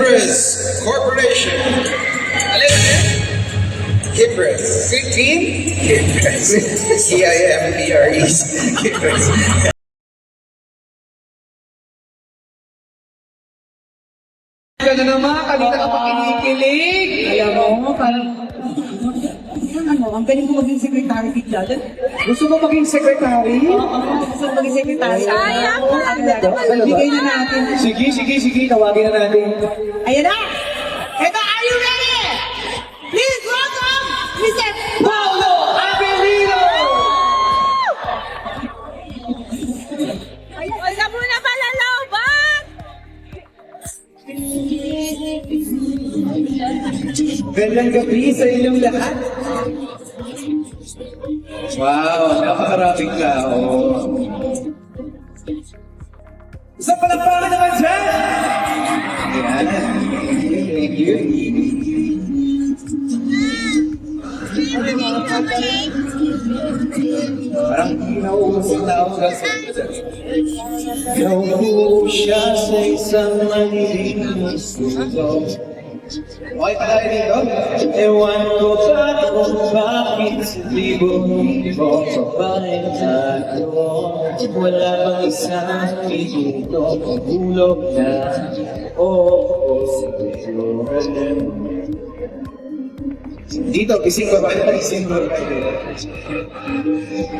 Hibres Corporation. Alin, alin? Hibres. Team? Hibres. C-I-M-B-R-E. Hibres. Ka na naman, kanina ka pa kinikilig. Alam mo, parang, ano, ang galing mo maging secretary bigla. Gusto mo maging secretary? Oo, gusto mo maging secretary. Sayang, wala ano na. Bigay na natin. Sige, sige, sige, tawagin na natin. Ayan na! Ito, are you ready? Please welcome Mr. Paulo Avellino! Huwag ka muna palalaban! Gandang gabi sa inyong lahat. Wow, napakaraming tao. Sa palakpakan naman dyan! Ayan. Thank you. Parang nauubos yung tao sa Naupo siya sa isang malilim suso. Okay pa tayo dito? Ewan ko ba kung bakit sa libo-libo babae tayo Wala bang isang minuto pagulog na oo sa'yo dito, gising ba ba? Gising ba ba?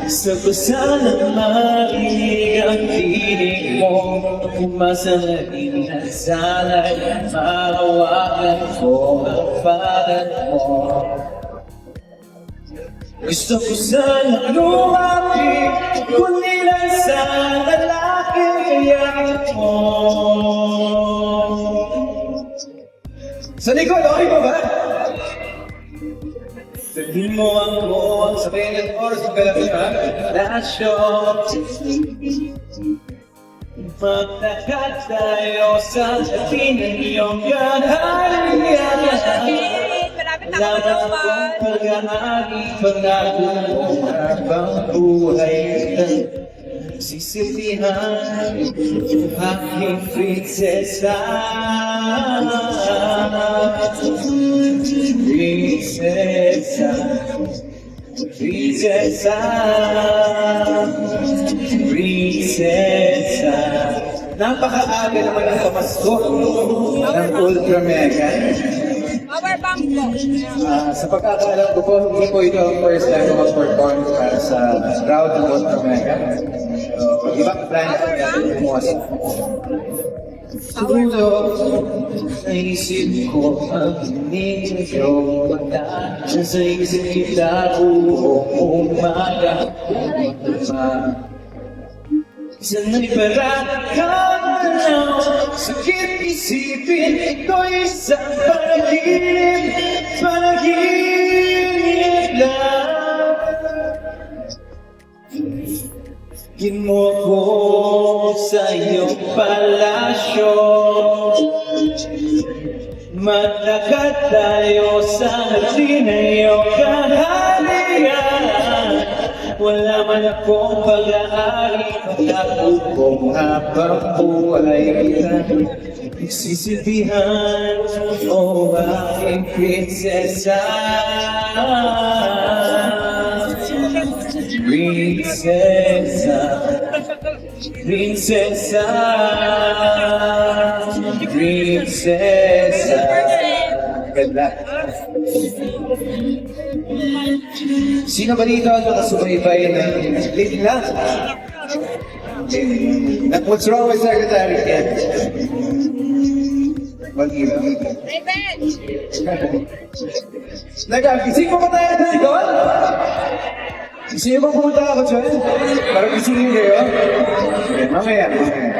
Gusto ko sana marinig ang tinig mo Umasa na sana'y marawakan ko ang pangalan mo Gusto ko sana lumapit Kundi lang sa lalaki kaya mo Sa likod, okay ba ba? Mo ako sa kanyang oras ng kalabihan Lasyo Magtakat tayo sa atin ng iyong Wala naman. akong pag-aari mo habang buhay. Sisilbihan Aking prinsesa. Prinsesa Prinsesa Prinsesa Napakaaga naman ang pamasko ng Ultra Mega. Power bank po. Ah, sa pagkakaalam ko po, hindi po ito ang first time ko mag-perform para sa crowd ng Ultra Mega. So, ibang plan natin kumuha sa Siguro, naisip ko ang medyo mata Sa isip kita buong umaga. Sana'y parang Sakit isipin Ito'y isang panaginip. Panaginip lang Gin mo ako sa iyong palasyo. Maglakat tayo sa hardin ng iyong kahalian Wala man akong pag-aari Pagkakupong habang buhay? Kita Sisilbihan o aking prinsesa Prinsesa Prinsesa Prinsesa Ganda Sino ba dito ang nakasubaybay ng late na? And what's wrong with Secretary Ken? Mag-ibig. Revenge! Nag-gising mo ba tayo likod? Gusto niyo ba pumunta ako dyan? Para gisingin kayo? Mamaya, mamaya.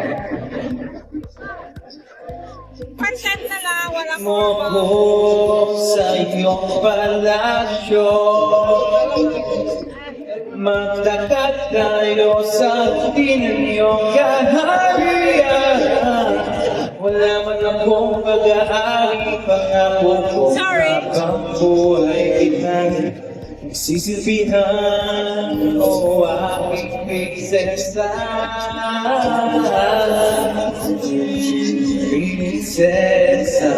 Content na lang, walang Mo power ko bank. sa iyong palasyo Magtakat tayo sa atin ng iyong kaharian Wala man akong pag-aari Pangako ko Sorry. habang buhay kita Sisilbihan o aking ah, prinsesa ah. Prinsesa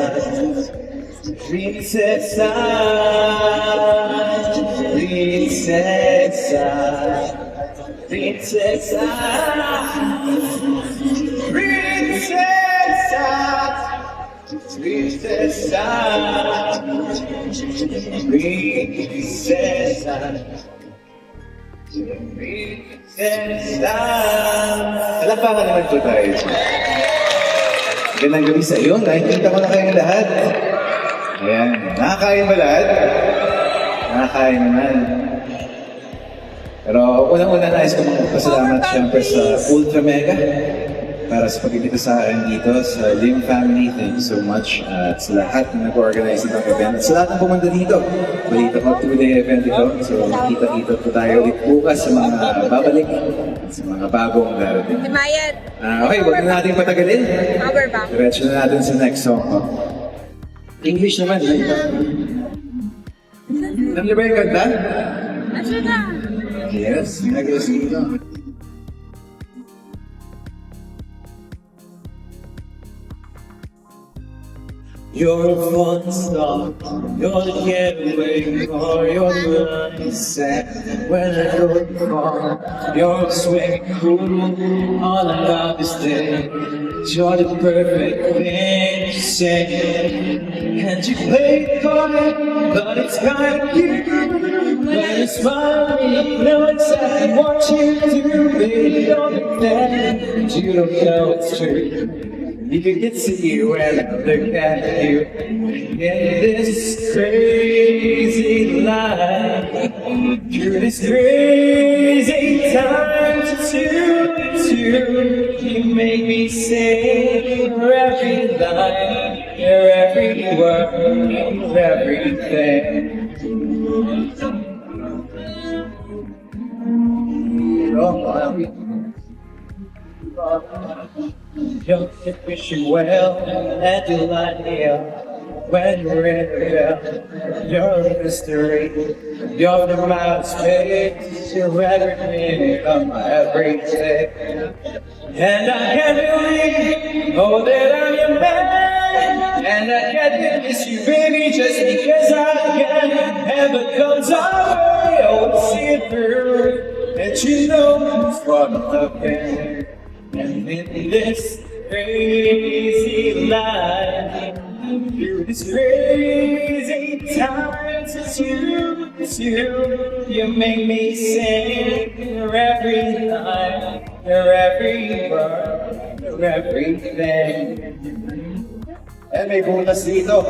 prinsesa, prinsesa, prinsesa, prinsesa, prinsesa, prinsesa. Prinsesa. Alapakan naman po tayo. Magandang gabi sa iyo. Nakikita ko na kayong lahat. Ayan. Nakakain ba lahat? Nakakain naman. Pero unang-una nais ko magpasalamat siyempre sa Ultra Mega para sa pagkikita sa akin dito sa Lim Family. Thank you so much. At sa lahat na nag-organize itong event. At sa lahat ng pumunta dito. Balita ko, two-day event ito. So, kita-kita po tayo ulit bukas sa mga babalik at sa mga bagong darating. Si Mayat, Ah, okay, huwag na natin patagalin. bank. Diretso na natin sa next song. oh. English naman. Alam niyo ba yung kanta? Ano na? Yes, nag-guess dito. You're a fun star, you're the getaway car, you're the mindset when I go far. You're a swimming pool, all I love is there. You're the perfect thing to say. And you play hard, but it's kind of you. When you smile, you know exactly what you do. Baby, don't pretend you don't know it's true. You can get to you when I look at you in this crazy life. Through this crazy time to two, you make me say your every line, your every word, everything. Oh, You're wishing well and you me up when you're in. You're a mystery. You're the space. You're every minute of my everyday. And I can't believe, oh, that I'm your man. And I can't miss you, baby, just because I can. Heaven comes our way, oh, see it through. And you know it's what can. And in this crazy life, this crazy time, it's you, it's you. You make me sing your every line, your every word, your everything. Eh, may dito.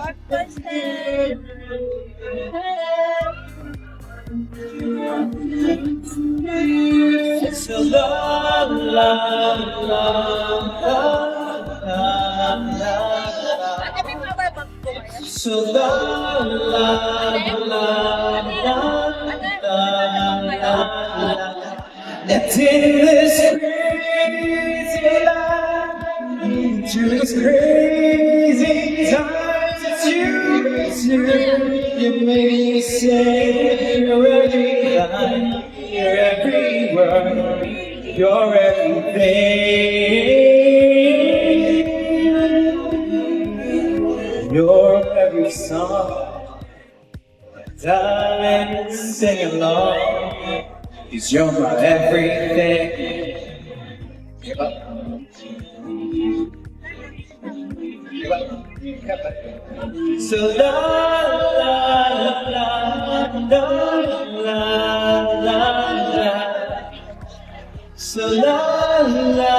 What percent? It's a la la la la la So la la la la la la Darling, sing along. Cause you're my everything. Give up. So la la la la la la la. So la la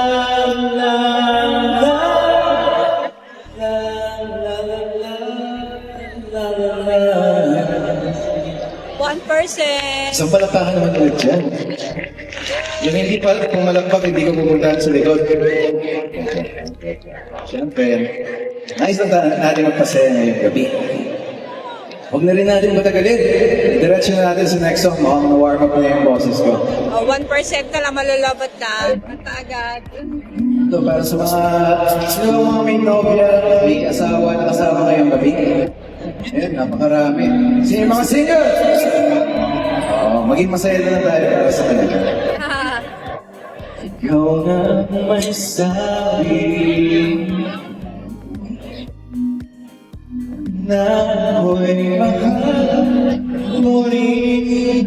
la Percent. Isang palakpakan naman ulit dyan. Yung hindi pa pumalakpak, hindi ko pupuntahan sa likod. Siyempre, nais lang natin magpasaya ngayong gabi. Huwag na rin natin matagalin. Diretso na natin sa next song. Mukhang na-warm up na yung boses ko. Oh, one percent na lang malulobot na. Kanta agad. Ito, para sa mga, sino mga may nobya, may asawa na kasama ngayong gabi? Ayan, napakarami. Sino yung mga single? Oo, maging masaya na lang tayo para sa kanila. Ikaw na ang may sabi Na ako'y mahal rin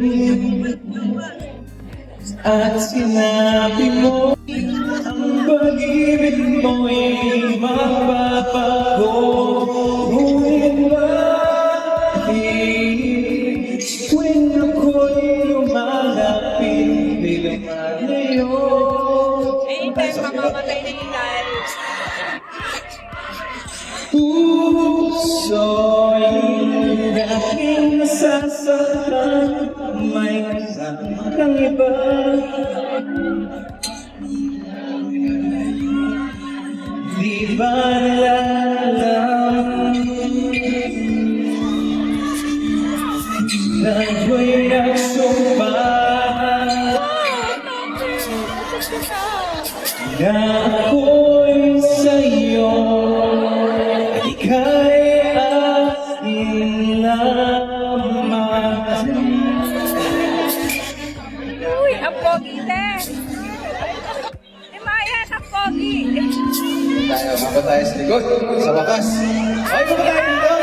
At sinabi mo Ang pag-ibig mo'y mapapago kang iba. Di ba Tayo, sa likod. Sa wakas. Ay, mapa tayo dito.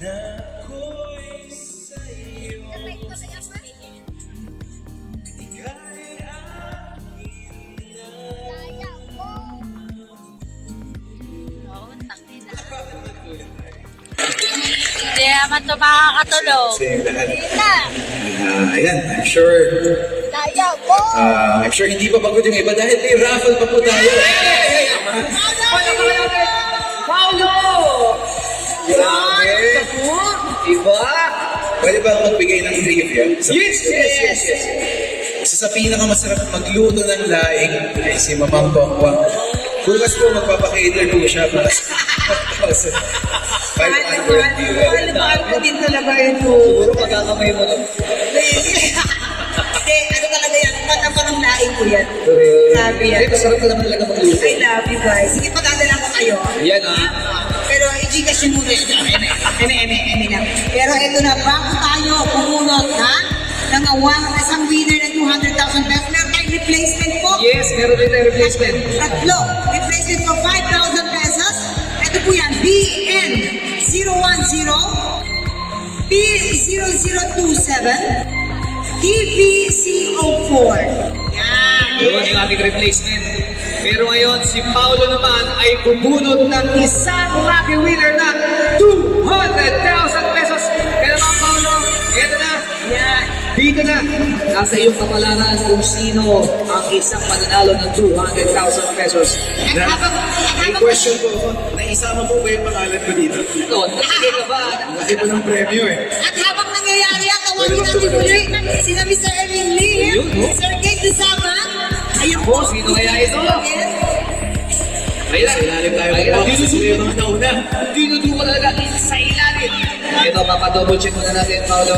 Na ako'y sa'yo Ika'y Hindi naman ito makakatulog. Yung lahat. Ah, ayan, I'm sure, ah, I'm sure hindi pa pagod yung iba dahil may raffle pa po tayo. Paulo! Grabe! Iba! Pwede ba ako magbigay ng trivia? Sa- Yes, yes, yes, yes. Isa sa pinakamasarap magluto ng laing ay si Mamang Bongbong. Bukas po magpapakater po siya sa 500 viewers. Mahal ko din talaga ito. Siguro magkakamay mo lang. Hindi, ano talaga yan? Mata pa ng laing ko yan. Sabi yan. Ay, masarap ka naman talaga magluto. I love you guys. Sige, padadala ko kayo. Yan ah. I-gcash nyo muna ito. Eme, eme, eme, lang. Pero ito na, bago tayo pumunot, ha? Ng awang isang winner ng 200,000 pesos. Meron tayong replacement po. Yes, meron din tayo replacement. Tatlo. Replacement for 5,000 pesos. Ito po yan, BN010, P0027, TVCO4. Yan. Yun yung ating replacement. Pero ngayon, si Paolo naman ay bubunot ng isang lucky winner na 200,000 pesos. Kaya naman, Paolo, ito na. Yan. Dito na. Nasa iyong kapalaran kung sino ang isang mananalo ng 200,000 pesos. Habang, May question po. Naisama po ba yung pangalan ko dito? Ito, nagigay ka ba? Laki po ng premyo eh. at habang nangyayari yan, tawagin natin muli sina Mr. Erwin Lee, no? Sir Kate Lizama. Ayun Ako, sino kaya ito? Ayun, Sa ilalim tayo po. dito Sa mga mga nauna. Dinuduko talaga sa ilalim. Ito, papadouble check muna natin, Paolo.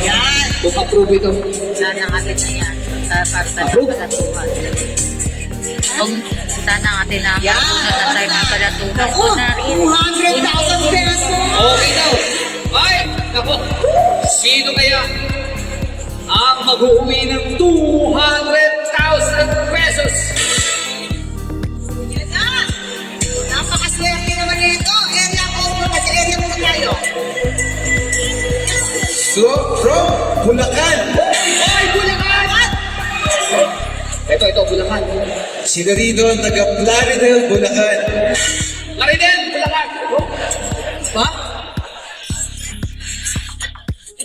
Yan. Kung approve ito. Sana natin na yan. Sa para sa Approve. kalatuhan. Kung sana natin na Yan. sa tayo ng kalatuhan Naku, ko na rin. 200,000 pesos. Okay daw. Ay, nako. Sino kaya ang mag-uwi ng 200,000 tayo. So, from Bulacan, Ay, Bulacan! Ito, ito, Bulacan. sila rito taga-Plaridel, Bulacan. Marinel, Bulacan. Ba?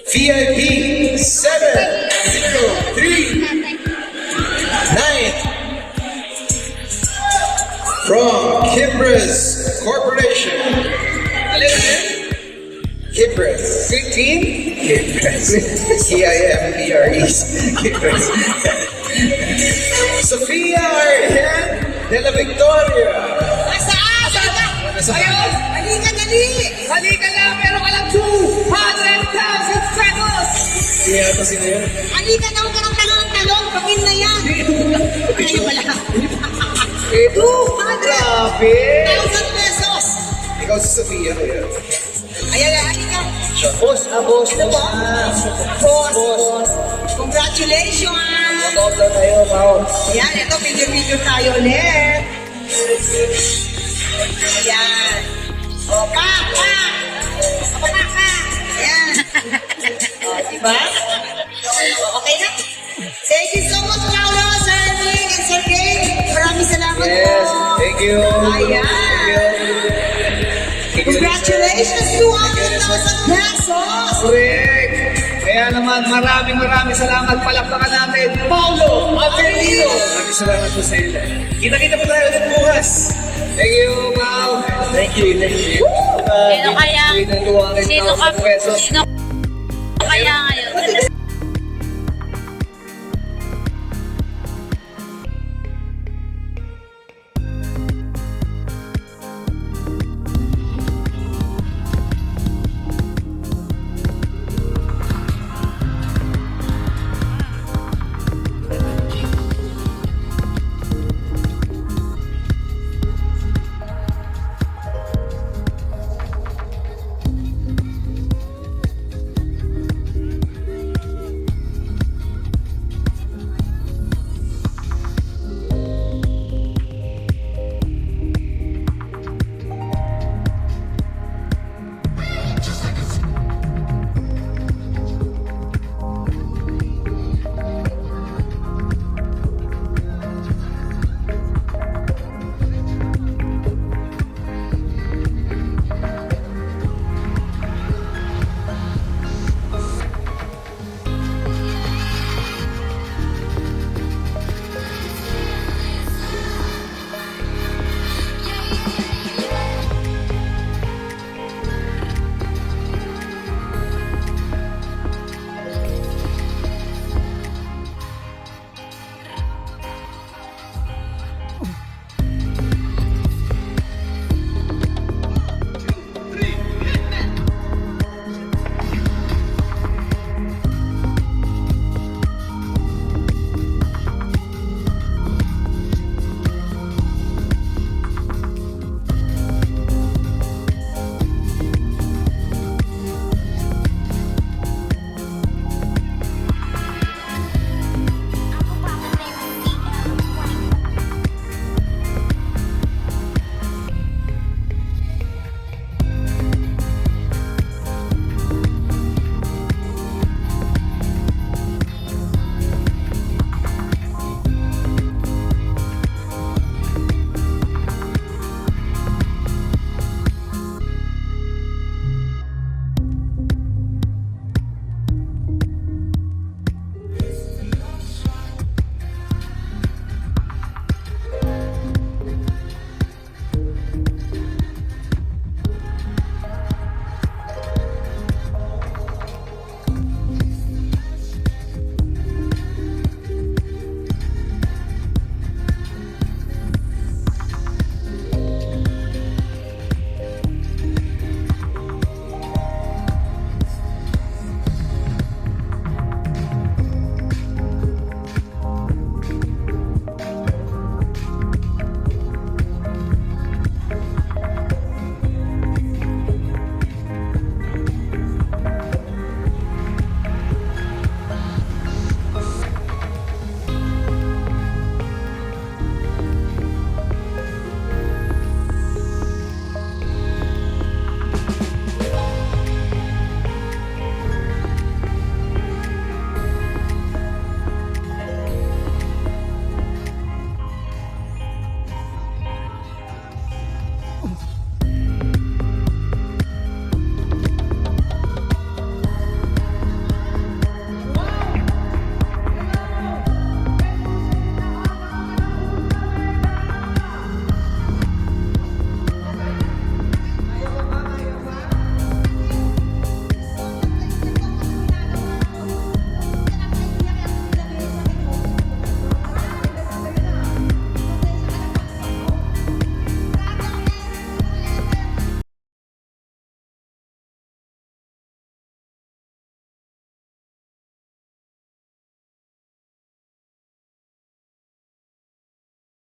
VIP 703 From Kimbras Corporation. Good team? Kipres. C-I-M-P-R-E. Kipres. Sofia Arjen de la Victoria. Asaan? Halika! Ayun! Halika, dali! Halika lang, meron ka lang 200,000 pesos! Hindi yata sino yun. Halika na, huwag ka ng talong talong. Pagin na yan. Kayo pala. Ito, 200,000 grabe! pesos. Ikaw si Sofia. kuya. Ayan, halika. Boss, ah, boss, Ito po. Boss. Boss. Congratulations. Na tayo, Pao. Ayan, ito, video-video tayo ulit. Ayan. O, pa, pa. O, pa, pa. Ayan. o, diba? Okay na. Thank you so much, Paolo, Sir Nick, and Sir Gay. Maraming salamat Yes, po. thank you. Ayan. Congratulations, 200,000 pesos. Correct! Kaya naman, maraming maraming salamat. Palakpakan natin, Paulo Avelino. Maraming salamat po sa iyo. Kita-kita po tayo ulit bukas. Thank you, Pao. Thank you, thank you. Sino kaya? Sino Sino ka? pesos. Sino